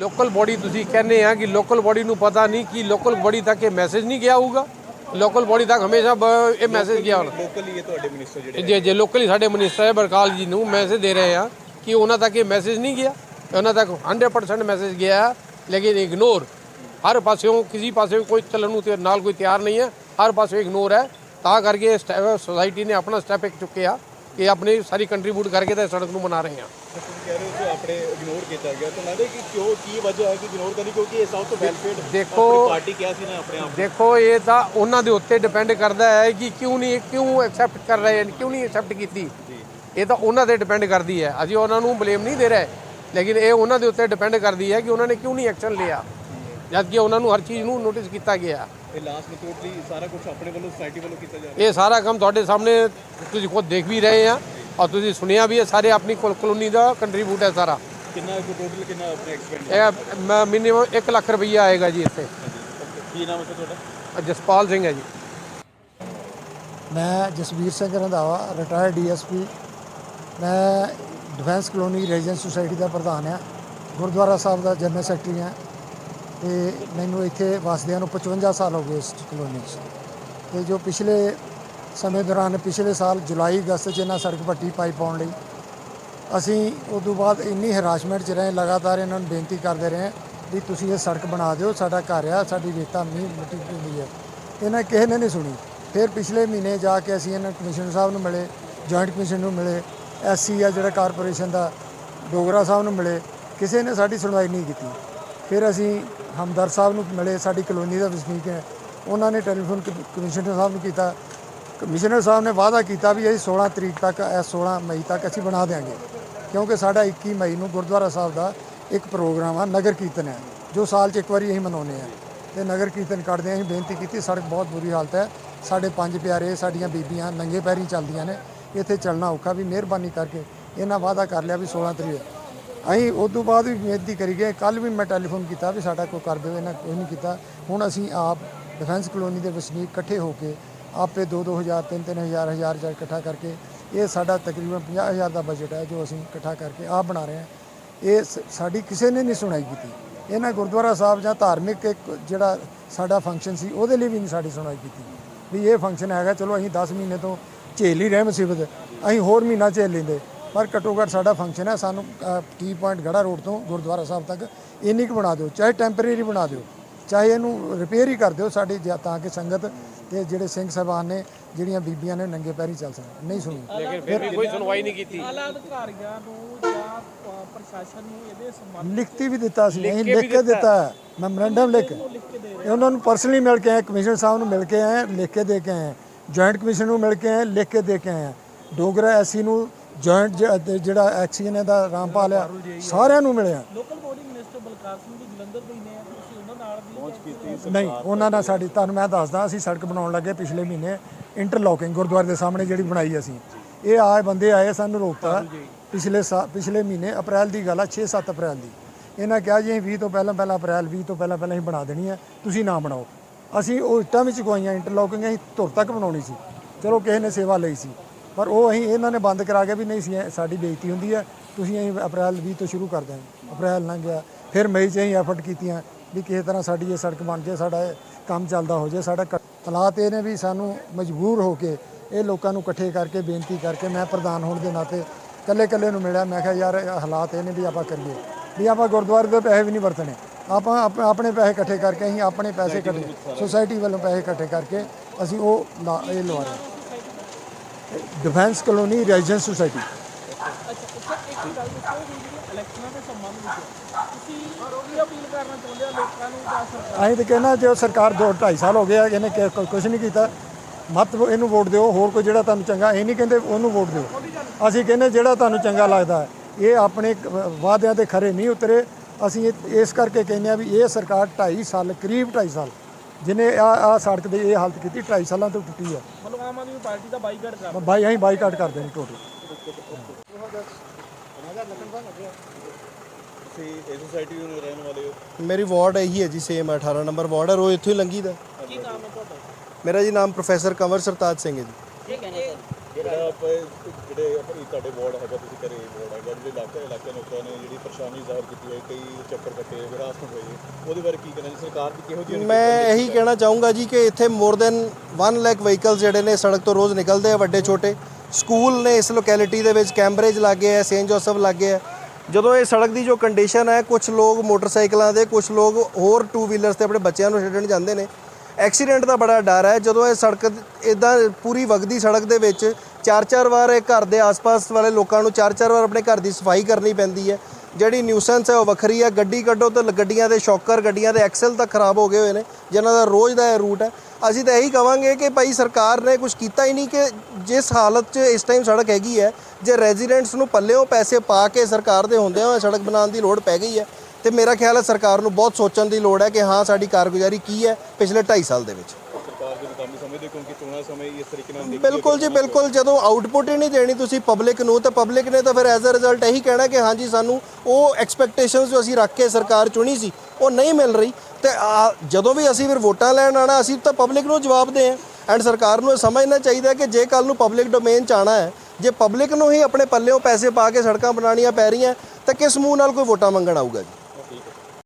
Local body ਤੁਸੀਂ ਕਹਿੰਦੇ ਆ ਕਿ ਲੋਕਲ ਬੋਡੀ ਨੂੰ ਪਤਾ ਨਹੀਂ ਕਿ ਲੋਕਲ ਬੋਡੀ ਤੱਕ ਇਹ ਮੈਸੇਜ ਨਹੀਂ ਗਿਆ ਹੋਊਗਾ। ਲੋਕਲ ਬੋਡੀ ਤੱਕ ਹਮੇਸ਼ਾ ਇਹ ਮੈਸੇਜ ਗਿਆ ਹੋਣਾ। ਲੋਕਲੀ ਇਹ ਤੁਹਾਡੇ ਮਿਨਿਸਟਰ ਜਿਹੜੇ ਜੇ ਜੇ ਲੋਕਲੀ ਸਾਡੇ ਮਿਨਿਸਟਰ ਹੈ ਬਰਕਾਲ ਜੀ ਨੂੰ ਮੈਸੇਜ ਦੇ ਰਹੇ ਆ ਕਿ ਉਹਨਾਂ ਤੱਕ ਇਹ ਮੈਸੇਜ ਨਹੀਂ ਗਿਆ। ਉਹਨਾਂ ਤੱਕ 100% ਮੈਸੇਜ ਗਿਆ ਹੈ, ਲੇਕਿਨ ਇਗਨੋਰ ਹਰ ਪਾਸਿਓਂ ਕਿਸੇ ਪਾਸੇ ਕੋਈ ਚੱਲਣ ਨੂੰ ਤੇ ਨਾਲ ਕੋਈ ਤਿਆਰ ਨਹੀਂ ਹੈ। ਹਰ ਪਾਸੇ ਇਗਨੋਰ ਹੈ। ਤਾਂ ਕਰਕੇ ਸੋਸਾਇਟੀ ਨੇ ਆਪਣਾ ਸਟੈਪ ਇੱਕ ਚੁੱਕਿਆ। ਕਿ ਆਪਣੀ ਸਾਰੀ ਕੰਟਰੀਬਿਊਟ ਕਰਕੇ ਤਾਂ ਸੜਕ ਨੂੰ ਬਣਾ ਰਹੇ ਹਾਂ। ਤੁਸੀਂ ਕਹਿ ਰਹੇ ਹੋ ਕਿ ਆਪਣੇ ਇਗਨੋਰ ਕੀਤਾ ਗਿਆ। ਤਾਂ ਲੱਗਦਾ ਕਿ ਕਿਉਂ ਕੀ ਵਜ੍ਹਾ ਹੈ ਕਿ ਇਗਨੋਰ ਕਰਨੀ? ਕਿਉਂਕਿ ਇਹ ਸਾਊਥ ਵੈਲਫੇਅਰ ਦੇਖੋ- ਪਾਰਟੀ ਕਿਹਾ ਸੀ ਨਾ ਆਪਣੇ ਆਪ ਦੇਖੋ ਇਹ ਤਾਂ ਉਹਨਾਂ ਦੇ ਉੱਤੇ ਡਿਪੈਂਡ ਕਰਦਾ ਹੈ ਕਿ ਕਿਉਂ ਨਹੀਂ ਕਿਉਂ ਐਕਸੈਪਟ ਕਰ ਰਹੇ ਨੇ ਕਿਉਂ ਨਹੀਂ ਐਕਸੈਪਟ ਕੀਤੀ। ਇਹ ਤਾਂ ਉਹਨਾਂ ਤੇ ਡਿਪੈਂਡ ਕਰਦੀ ਹੈ। ਅਸੀਂ ਉਹਨਾਂ ਨੂੰ ਬਲੇਮ ਨਹੀਂ ਦੇ ਰਹੇ ਲੇਕਿਨ ਇਹ ਉਹਨਾਂ ਦੇ ਉੱਤੇ ਡਿਪੈਂਡ ਕਰਦੀ ਹੈ ਕਿ ਉਹਨਾਂ ਨੇ ਕਿਉਂ ਨਹੀਂ ਐਕਸ਼ਨ ਲਿਆ। ਜਦ ਕਿ ਉਹਨਾਂ ਨੂੰ ਹਰ ਚੀਜ਼ ਨੂੰ ਨੋਟਿਸ ਕੀਤਾ ਗਿਆ। ਇਹ ਲਾਸਟ ਨੂੰ ਟੋਟਲੀ ਸਾਰਾ ਕੁਝ ਆਪਣੇ ਵੱਲੋਂ ਸੋਸਾਇਟੀ ਵੱਲੋਂ ਕੀਤਾ ਜਾ ਰਿਹਾ। ਇਹ ਸਾਰਾ ਕੰਮ ਤੁਹਾਡੇ ਸਾਹਮਣੇ ਤੁਸੀਂ ਖੁਦ ਦੇਖ ਵੀ ਰਹੇ ਆ ਔਰ ਤੁਸੀਂ ਸੁਣਿਆ ਵੀ ਹੈ ਸਾਰੇ ਆਪਣੀ ਕੋਲ ਕਲੋਨੀ ਦਾ ਕੰਟਰੀਬਿਊਟ ਹੈ ਸਾਰਾ। ਕਿੰਨਾ ਟੋਟਲ ਕਿੰਨਾ ਆਪਣੇ ਐਕਸਪੈਂਡ ਇਹ ਮਿਨੀਮਮ 1 ਲੱਖ ਰੁਪਈਆ ਆਏਗਾ ਜੀ ਇੱਥੇ। ਕੀ ਨਾਮ ਹੈ ਤੁਹਾਡਾ? ਜਸਪਾਲ ਸਿੰਘ ਹੈ ਜੀ। ਮੈਂ ਜਸਵੀਰ ਸਿੰਘ ਰੰਧਾਵਾ ਰਿਟਾਇਰਡ ਡੀਐਸਪੀ ਮੈਂ ਡਿਫੈਂਸ ਕਲੋਨੀ ਰੈਜ਼ੀਡੈਂਸ ਸੁਸਾਇਟੀ ਦਾ ਪ੍ਰਧਾਨ ਹਾਂ। ਗੁਰਦੁਆਰਾ ਸਾਹਿਬ ਦਾ ਜਨਰਲ ਸੈਕਟਰੀ ਹਾਂ। ਤੇ ਮੈਨੂੰ ਇੱਥੇ ਵਸਦਿਆਂ ਨੂੰ 55 ਸਾਲ ਹੋ ਗਏ ਇਸ ਕਲੋਨੀ 'ਚ। ਤੇ ਜੋ ਪਿਛਲੇ ਸਮੇਂ ਦੌਰਾਨ, ਪਿਛਲੇ ਸਾਲ ਜੁਲਾਈ ਅਗਸਤ 'ਚ ਇਹਨਾਂ ਸੜਕ ਪੱਟੀ ਪਾਈ ਪਾਉਣ ਲਈ, ਅਸੀਂ ਉਸ ਤੋਂ ਬਾਅਦ ਇੰਨੀ ਹਰਾਸਮੈਂਟ 'ਚ ਰਹੇ, ਲਗਾਤਾਰ ਇਹਨਾਂ ਨੂੰ ਬੇਨਤੀ ਕਰਦੇ ਰਹੇ ਵੀ ਤੁਸੀਂ ਇਹ ਸੜਕ ਬਣਾ ਦਿਓ, ਸਾਡਾ ਘਰ ਆ, ਸਾਡੀ ਰੇਤਾ ਮੀਂਹ ਮਿੱਟੀ ਪੈਂਦੀ ਹੈ। ਇਹਨਾਂ ਕਿਸੇ ਨੇ ਨਹੀਂ ਸੁਣੀ। ਫਿਰ ਪਿਛਲੇ ਮਹੀਨੇ ਜਾ ਕੇ ਅਸੀਂ ਇਹਨਾਂ ਕਮਿਸ਼ਨਰ ਸਾਹਿਬ ਨੂੰ ਮਿਲੇ, ਜੁਆਇੰਟ ਕਮਿਸ਼ਨ ਨੂੰ ਮਿਲੇ, ਐਸਸੀ ਆ ਜਿਹੜਾ ਕਾਰਪੋਰੇਸ਼ਨ ਦਾ, ਡੋਗਰਾ ਸਾਹਿਬ ਨੂੰ ਮਿਲੇ, ਕਿਸੇ ਨੇ ਸਾਡੀ ਸੁਣਵਾਈ ਨਹੀਂ ਕੀਤੀ। ਫਿਰ ਅਸੀਂ ਹਮਦਰ ਸਾਹਿਬ ਨੂੰ ਮਿਲੇ, ਸਾਡੀ ਕਲੋਨੀ ਦਾ ਵਸਨੀਕ ਹੈ। ਉਹਨਾਂ ਨੇ ਟੈਲੀਫੋਨ ਕ- ਕਮਿਸ਼ਨਰ ਸਾਹਿਬ ਨੂੰ ਕੀਤਾ। ਕਮਿਸ਼ਨਰ ਸਾਹਿਬ ਨੇ ਵਾਅਦਾ ਕੀਤਾ ਵੀ ਅਸੀਂ 16 ਤਰੀਕ ਤੱਕ, ਇਹ 16 ਮਈ ਤੱਕ ਅਸੀਂ ਬਣਾ ਦੇਵਾਂਗੇ ਕਿਉਂਕਿ ਸਾਡਾ 21 ਮਈ ਨੂੰ ਗੁਰਦੁਆਰਾ ਸਾਹਿਬ ਦਾ ਇੱਕ ਪ੍ਰੋਗਰਾਮ ਆ, ਨਗਰ ਕੀਰਤਨ ਹੈ, ਜੋ ਸਾਲ 'ਚ ਇੱਕ ਵਾਰੀ ਅਸੀਂ ਮਨਾਉਂਦੇ ਆ ਤੇ ਨਗਰ ਕੀਰਤਨ ਕੱਢਦੇ ਹਾਂ, ਅਸੀਂ ਬੇਨਤੀ ਕੀਤੀ ਸੜਕ ਬਹੁਤ ਬੁਰੀ ਹਾਲਤ ਹੈ। ਸਾਡੇ ਪੰਜ ਪਿਆਰੇ, ਸਾਡੀਆਂ ਬੀਬੀਆਂ ਨੰਗੇ ਪੈਰੀ ਚੱਲਦੀਆਂ ਨੇ। ਇੱਥੇ ਚੱਲਣਾ ਔਖਾ ਵੀ ਮਿਹਰਬਾਨੀ ਕਰਕੇ ਇਹਨਾਂ ਵਾਅਦਾ ਕਰ ਲਿਆ ਵੀ 16 ਤਰੀਕ ਅਸੀਂ ਉਸ ਤੋਂ ਬਾਅਦ ਵੀ ਬੇਨਤੀ ਕਰੀ ਗਏ ਕੱਲ ਵੀ ਮੈਂ ਟੈਲੀਫੋਨ ਕੀਤਾ ਵੀ ਸਾਡਾ ਕੋਈ ਕਰ ਦਿਓ, ਇਹਨਾਂ ਕੋਈ ਨਹੀਂ ਕੀਤਾ। ਹੁਣ ਅਸੀਂ ਆਪ ਡਿਫੈਂਸ ਕਲੋਨੀ ਦੇ ਵਸਨੀਕ ਇਕੱਠੇ ਹੋ ਕੇ ਆਪੇ 2-2000 3-3000 ਹਜ਼ਾਰ ਹਜ਼ਾਰ ਇਕੱਠਾ ਕਰਕੇ ਇਹ ਸਾਡਾ ਤਕਰੀਬਨ 50000 ਦਾ ਬਜਟ ਹੈ ਜੋ ਅਸੀਂ ਇਕੱਠਾ ਕਰਕੇ ਆਪ ਬਣਾ ਰਹੇ ਹਾਂ। ਇਹ ਸ- ਸਾਡੀ ਕਿਸੇ ਨੇ ਨਹੀਂ ਸੁਣਾਈ ਕੀਤੀ। ਇਹਨਾਂ ਗੁਰਦੁਆਰਾ ਸਾਹਿਬ ਜਾਂ ਧਾਰਮਿਕ ਇੱਕ ਜਿਹੜਾ ਸਾਡਾ ਫੰਕਸ਼ਨ ਸੀ, ਉਹਦੇ ਲਈ ਵੀ ਨਹੀਂ ਸਾਡੀ ਸੁਣਾਈ ਕੀਤੀ। ਵੀ ਇਹ ਫੰਕਸ਼ਨ ਹੈਗਾ, ਚਲੋ ਅਸੀਂ 10 ਮਹੀਨੇ ਤੋਂ ਝੇਲ ਹੀ ਰਹੇ ਮੁਸੀਬਤ, ਅਸੀਂ ਹੋਰ ਮਹੀਨਾ ਝੇਲ ਲੈਂਦੇ। ਪਰ ਘੱਟੋ ਘੱਟ ਸਾਡਾ ਫੰਕਸ਼ਨ ਹੈ ਸਾਨੂੰ ਟੀ ਪੁਆਇੰਟ ਗੜਾ ਰੋਡ ਤੋਂ ਗੁਰਦੁਆਰਾ ਸਾਹਿਬ ਤੱਕ ਇੰਨੀ ਕੁ ਬਣਾ ਦਿਓ ਚਾਹੇ ਟੈਂਪਰੇਰੀ ਬਣਾ ਦਿਓ ਚਾਹੇ ਇਹਨੂੰ ਰਿਪੇਅਰ ਹੀ ਕਰ ਦਿਓ ਸਾਡੀ ਜਾਂ ਤਾਂ ਕਿ ਸੰਗਤ ਤੇ ਜਿਹੜੇ ਸਿੰਘ ਸਾਹਿਬਾਨ ਨੇ ਜਿਹੜੀਆਂ ਬੀਬੀਆਂ ਨੇ ਨੰਗੇ ਪੈਰੀ ਚੱਲ ਸਕਣ। ਨਹੀਂ ਸੁਣੀ। ਲੇਕਿਨ ਫਿਰ ਵੀ ਕੋਈ ਸੁਣਵਾਈ ਨਹੀਂ ਕੀਤੀ। ਆਲਾ ਅਧਿਕਾਰੀਆਂ ਨੂੰ ਜਾਂ ਅ, ਪ੍ਰਸ਼ਾਸਨ ਨੂੰ ਇਹਦੇ ਸੰਬੰਧ ਲਿਖਤੀ ਵੀ ਦਿੱਤਾ ਸੀ ਅਸੀਂ ਲਿਖ ਕੇ ਦਿੱਤਾ। ਹੈ। ਮੈਮੋਰੈਂਡਮ ਲਿਖ ਇਹ ਉਹਨਾਂ ਨੂੰ ਪਰਸਨਲੀ ਮਿਲ ਕੇ ਆਏ ਕਮਿਸ਼ਨਰ ਸਾਹਿਬ ਨੂੰ ਮਿਲ ਕੇ ਆਏ ਲਿਖ ਕੇ ਦੇ ਕੇ ਆਏ। ਜੁਆਇੰਟ ਕਮਿਸ਼ਨ ਨੂੰ ਮਿਲ ਕੇ ਆਏ ਲਿਖ ਕੇ ਦੇ ਕੇ ਆਏ। ਡੋਗਰਾ ਐਸੀ ਨੂੰ ਜੁਆਇੰਟ ਜਿਹੜਾ ਐਕਸੀਅਨ ਇਹਦਾ ਰਾਮਪਾਲ ਆ ਸਾਰਿਆਂ ਨੂੰ ਮਿਲਿਆ। Local body minister Balkar Singh ji Jalandhar ਤੋਂ ਹੀ ਨੇ ਤੁਸੀਂ ਉਹਨਾਂ ਨਾਲ ਵੀ ਪਹੁੰਚ ਕੀਤੀ ਨਹੀਂ ਉਹਨਾਂ ਨਾਲ ਸਾਡੀ ਤੁਹਾਨੂੰ ਮੈਂ ਦੱਸਦਾ ਅਸੀਂ ਸੜਕ ਬਣਾਉਣ ਲੱਗੇ ਪਿਛਲੇ ਮਹੀਨੇ ਇੰਟਰਲੋਕਿੰਗ ਗੁਰਦੁਆਰੇ ਦੇ ਸਾਹਮਣੇ ਜਿਹੜੀ ਬਣਾਈ ਅਸੀਂ। ਇਹ ਆਏ ਬੰਦੇ ਆਏ ਸਾਨੂੰ ਰੋਕਤਾ। ਪਿਛਲੇ ਸਾ- ਪਿਛਲੇ ਮਹੀਨੇ ਅਪ੍ਰੈਲ ਦੀ ਗੱਲ ਆ 6-7 ਅਪ੍ਰੈਲ ਦੀ। ਇਹਨਾਂ ਕਿਹਾ ਜੀ ਅਸੀਂ 20 ਤੋਂ ਪਹਿਲਾਂ ਪਹਿਲਾਂ ਅਪ੍ਰੈਲ 20 ਤੋਂ ਪਹਿਲਾਂ ਪਹਿਲਾਂ ਅਸੀਂ ਬਣਾ ਦੇਣੀ ਹੈ ਤੁਸੀਂ ਨਾ ਬਣਾਓ। ਅਸੀਂ ਉਹ ਇੱਟਾਂ ਵਿੱਚ ਗਵਾਈਆਂ ਇੰਟਰਲੋਕਿੰਗ ਅਸੀਂ ਧੁਰ ਤੱਕ ਬਣਾਉਣੀ ਸੀ। ਚਲੋ ਕਿਸੇ ਨੇ ਸੇਵਾ ਲਈ ਸੀ। ਪਰ ਉਹ ਅਸੀਂ ਇਹਨਾਂ ਨੇ ਬੰਦ ਕਰਾ ਕੇ ਵੀ ਨਹੀਂ ਸੀ, ਸਾਡੀ ਬੇਇੱਜ਼ਤੀ ਹੁੰਦੀ ਹੈ। ਤੁਸੀਂ ਅਸੀਂ ਅਪ੍ਰੈਲ 20 ਤੋਂ ਸ਼ੁਰੂ ਕਰ ਦਿਆਂਗੇ ਅਪ੍ਰੈਲ ਲੰਘ ਗਿਆ। ਫਿਰ ਮਈ 'ਚ ਅਸੀਂ ਐਫਰਟ ਕੀਤੀਆਂ ਵੀ ਕਿਸੇ ਤਰ੍ਹਾਂ ਸਾਡੀ ਇਹ ਸੜਕ ਬਣ ਜਾਏ, ਸਾਡਾ ਇਹ ਕੰਮ ਚੱਲਦਾ ਹੋ ਜਾਏ, ਸਾਡਾ ਕ- ਹਾਲਾਤ ਇਹ ਨੇ ਵੀ ਸਾਨੂੰ ਮਜਬੂਰ ਹੋ ਕੇ ਇਹ ਲੋਕਾਂ ਨੂੰ ਇਕੱਠੇ ਕਰਕੇ, ਬੇਨਤੀ ਕਰਕੇ ਮੈਂ ਪ੍ਰਧਾਨ ਹੋਣ ਦੇ ਨਾਤੇ ਇਕੱਲੇ ਇਕੱਲੇ ਨੂੰ ਮਿਲਿਆ। ਮੈਂ ਕਿਹਾ, ਯਾਰ ਹਾਲਾਤ ਇਹ ਨੇ ਵੀ ਆਪਾਂ ਕਰੀਏ। ਵੀ ਆਪਾਂ ਗੁਰਦੁਆਰੇ ਦੇ ਪੈਸੇ ਵੀ ਨਹੀਂ ਵਰਤਣੇ। ਆਪਾਂ ਆਪ- ਆਪਣੇ ਪੈਸੇ ਇਕੱਠੇ ਕਰਕੇ ਅਸੀਂ ਆਪਣੇ ਪੈਸੇ ਇਕੱਠੇ ਸੁਸਾਇਟੀ ਵੱਲੋਂ ਪੈਸੇ ਇਕੱਠੇ ਕਰਕੇ ਅਸੀਂ ਉਹ ਲਾ- ਇਹ ਲਵਾ ਰਹੇ ਡਿਫੈਂਸ ਕਲੋਨੀ ਰੈਜ਼ੀਡੈਂਸ ਸੁਸਾਇਟੀ ਅਸੀਂ ਤਾਂ ਕਹਿੰਦਾ ਜੋ ਸਰਕਾਰ ਦੋ 2.5 ਸਾਲ ਹੋ ਗਿਆ ਇਹਨੇ ਕਿ- ਕੁਛ ਨਹੀਂ ਕੀਤਾ। ਮਤ ਇਹਨੂੰ ਵੋਟ ਦਿਓ, ਹੋਰ ਕੋਈ ਜਿਹੜਾ ਤੁਹਾਨੂੰ ਚੰਗਾ, ਇਹ ਨਹੀਂ ਕਹਿੰਦੇ ਉਹਨੂੰ ਵੋਟ ਦਿਓ। ਅਸੀਂ ਕਹਿੰਦੇ ਜਿਹੜਾ ਤੁਹਾਨੂੰ ਚੰਗਾ ਲੱਗਦਾ ਇਹ ਆਪਣੇ ਵਾਅਦਿਆਂ ਤੇ ਖਰੇ ਨਹੀਂ ਉਤਰੇ। ਅਸੀਂ ਇਸ ਕਰਕੇ ਕਹਿੰਦੇ ਆ ਵੀ ਇਹ ਸਰਕਾਰ 2.5 ਸਾਲ, ਕਰੀਬ 2.5 ਸਾਲ ਜਿਹਨੇ ਆ ਆ ਸੜਕ ਦੀ ਇਹ ਹਾਲਤ ਕੀਤੀ 2.5 ਸਾਲਾਂ ਤੋਂ ਟੁੱਟੀ ਹੈ ਮਤਲਬ ਆਮ ਆਦਮੀ ਪਾਰਟੀ ਦਾ ਬਾਈਕਾਟ ਕਰ ਬਾਈ ਅਸੀਂ ਬਾਈਕਾਟ ਕਰ ਦੇਣੀ ਟੋਟਲ ਤੁਸੀਂ ਇਸ ਸੋਸਾਇਟੀ ਦੇ ਰਹਿਣ ਵਾਲੇ ਹੋ? ਮੇਰੀ ਵਾਰਡ ਇਹੀ ਹੈ ਜੀ ਸੇਮ 18 ਨੰਬਰ ਵਾਰਡ ਹੈ ਰੋ ਇੱਥੋਂ ਹੀ ਲੰਗੀ ਦਾ। ਕੀ ਨਾਮ ਹੈ ਤੁਹਾਡਾ? ਮੇਰਾ ਜੀ ਨਾਮ ਪ੍ਰੋਫੈਸਰ ਕੰਵਰ ਸਰਤਾਜ ਸਿੰਘ ਹੈ ਜੀ। ਜਿਹੜਾ ਆਪਾਂ ਜਿਹੜੇ ਆਪਣੀ ਤੁਹਾਡੇ ਵਾਰਡ ਹੈਗਾ ਤੁਸੀਂ ਕਰੇ ਵਾਰਡ ਹੈਗਾ ਜਿਹੜੇ ਇਲਾਕੇ ਇਲਾਕੇ ਲੋਕਾਂ ਨੇ ਜਿਹੜੀ ਪਰੇਸ਼ਾਨੀ ਜ਼ਾਹਰ ਕੀਤੀ ਹੈ ਕਈ ਚੱਕਰ ਕੱਟੇ ਵਿਰਾਸਤ ਹੋਏ ਉਹਦੇ ਬਾਰੇ ਕੀ ਕਹਿਣਾ ਜੀ? ਸਰਕਾਰ ਦੀ ਕਿਹੋ ਜਿਹੀ ਮੈਂ ਇਹੀ ਕਹਿਣਾ ਚਾਹੂੰਗਾ ਜੀ ਕਿ ਇੱਥੇ ਮੋਰ ਦੈਨ 1 ਲੱਖ ਵਹੀਕਲਸ ਜਿਹੜੇ ਨੇ ਸੜਕ ਤੋਂ ਰੋਜ਼ ਨਿਕਲਦੇ ਆ ਵੱਡੇ ਛੋਟੇ। ਸਕੂਲ ਨੇ ਇਸ ਲੋਕੈਲਿਟੀ ਦੇ ਵਿੱਚ ਕੈਂਬਰੇਜ ਲੱਗੇ ਆ ਸੇਂਟ ਜੋਸਫ ਲੱਗੇ ਆ। ਜਦੋਂ ਇਹ ਸੜਕ ਦੀ ਜੋ ਕੰਡੀਸ਼ਨ ਹੈ ਕੁਝ ਲੋਕ ਮੋਟਰਸਾਈਕਲਾਂ ਦੇ ਕੁਝ ਲੋਕ ਹੋਰ ਟੂ ਵੀਲਰਸ ਤੇ ਆਪਣੇ ਬੱਚਿਆਂ ਨੂੰ ਛੱਡਣ ਜਾਂਦੇ ਨੇ। ਐਕਸੀਡੈਂਟ ਦਾ ਬੜਾ ਡਰ ਹੈ। ਜਦੋਂ ਇਹ ਸੜਕ ਇਦਾਂ ਪੂਰੀ ਵਗਦੀ ਸੜਕ ਦੇ ਵਿੱਚ ਚਾਰ ਚਾਰ ਵਾਰ ਇਹ ਘਰ ਦੇ ਆਸ-ਪਾਸ ਵਾਲੇ ਲੋਕਾਂ ਨੂੰ ਚਾਰ ਚਾਰ ਵਾਰ ਆਪਣੇ ਘਰ ਦੀ ਸਫ਼ਾਈ ਕਰਨੀ ਪੈਂਦੀ ਹੈ। ਜਿਹੜੀ ਨਿਊਸੈਂਸ ਹੈ ਉਹ ਵੱਖਰੀ ਹੈ। ਗੱਡੀ ਕੱਢੋ ਤਾਂ ਗੱਡੀਆਂ ਦੇ ਸ਼ੌਕਰ, ਗੱਡੀਆਂ ਦੇ ਐਕਸਲ ਤੱਕ ਖਰਾਬ ਹੋ ਗਏ ਹੋਏ ਨੇ, ਜਿਨ੍ਹਾਂ ਦਾ ਰੋਜ਼ ਦਾ ਇਹ ਰੂਟ ਹੈ। ਅਸੀਂ ਤਾਂ ਇਹੀ ਕਵਾਂਗੇ ਕਿ ਭਾਈ ਸਰਕਾਰ ਨੇ ਕੁਝ ਕੀਤਾ ਹੀ ਨਹੀਂ ਕਿ ਜਿਸ ਹਾਲਤ 'ਚ ਇਸ ਟਾਈਮ ਸੜਕ ਹੈਗੀ ਹੈ, ਜੇ ਰੈਜ਼ੀਡੈਂਟਸ ਨੂੰ ਪੱਲਿਓਂ ਪੈਸੇ ਪਾ ਕੇ ਸਰਕਾਰ ਦੇ ਹੁੰਦਿਆਂ ਸੜਕ ਬਣਾਉਣ ਦੀ ਲੋੜ ਪੈ ਗਈ ਹੈ ਤੇ ਮੇਰਾ ਖਿਆਲ ਹੈ ਸਰਕਾਰ ਨੂੰ ਬਹੁਤ ਸੋਚਣ ਦੀ ਲੋੜ ਹੈ ਕਿ ਹਾਂ ਸਾਡੀ ਕਾਰਗੁਜ਼ਾਰੀ ਕੀ ਹੈ ਪਿਛਲੇ 2.5 ਸਾਲ ਦੇ ਵਿੱਚ। ਸਰਕਾਰ ਦੇ ਕੰਮ ਸਮਝਦੇ ਕਿਉਂਕਿ ਚੋਣਾਂ ਸਮੇਂ ਇਸ ਤਰੀਕੇ ਨਾਲ ਦੇਖੀ ਬਿਲਕੁਲ ਜੀ ਬਿਲਕੁਲ। ਜਦੋਂ ਆਊਟਪੁੱਟ ਹੀ ਨਹੀਂ ਦੇਣੀ ਤੁਸੀਂ ਪਬਲਿਕ ਨੂੰ ਤਾਂ ਪਬਲਿਕ ਨੇ ਤਾਂ ਫਿਰ ਐਜ਼ ਅ ਰਿਜ਼ਲਟ ਇਹੀ ਕਹਿਣਾ ਕਿ ਹਾਂਜੀ ਸਾਨੂੰ ਉਹ ਐਕਸਪੈਕਟੇਸ਼ਨਸ ਜੋ ਅਸੀਂ ਰੱਖ ਕੇ ਸਰਕਾਰ ਚੁਣੀ ਸੀ ਉਹ ਨਹੀਂ ਮਿਲ ਰਹੀ। ਤੇ ਆ- ਜਦੋਂ ਵੀ ਅਸੀਂ ਫਿਰ ਵੋਟਾਂ ਲੈਣ ਆਣਾ ਅਸੀਂ ਤਾਂ ਪਬਲਿਕ ਨੂੰ ਜਵਾਬ ਦੇ ਐਂਡ ਸਰਕਾਰ ਨੂੰ ਇਹ ਸਮਝਣਾ ਚਾਹੀਦਾ ਕਿ ਜੇ ਕੱਲ ਨੂੰ ਪਬਲਿਕ ਡੋਮੇਨ ਚ ਆਣਾ ਹੈ ਜੇ ਪਬਲਿਕ ਨੂੰ ਹੀ ਆਪਣੇ ਪੱਲਿਓਂ ਪੈਸੇ ਪਾ ਕੇ ਸੜਕਾਂ ਬਣਾਉਣੀਆਂ ਪੈ ਰਹੀਆਂ ਤਾਂ ਕਿਸ ਮੂੰਹ ਨਾਲ ਕੋਈ ਵੋਟਾਂ ਮੰਗਣ ਆਊਗਾ ਜੀ?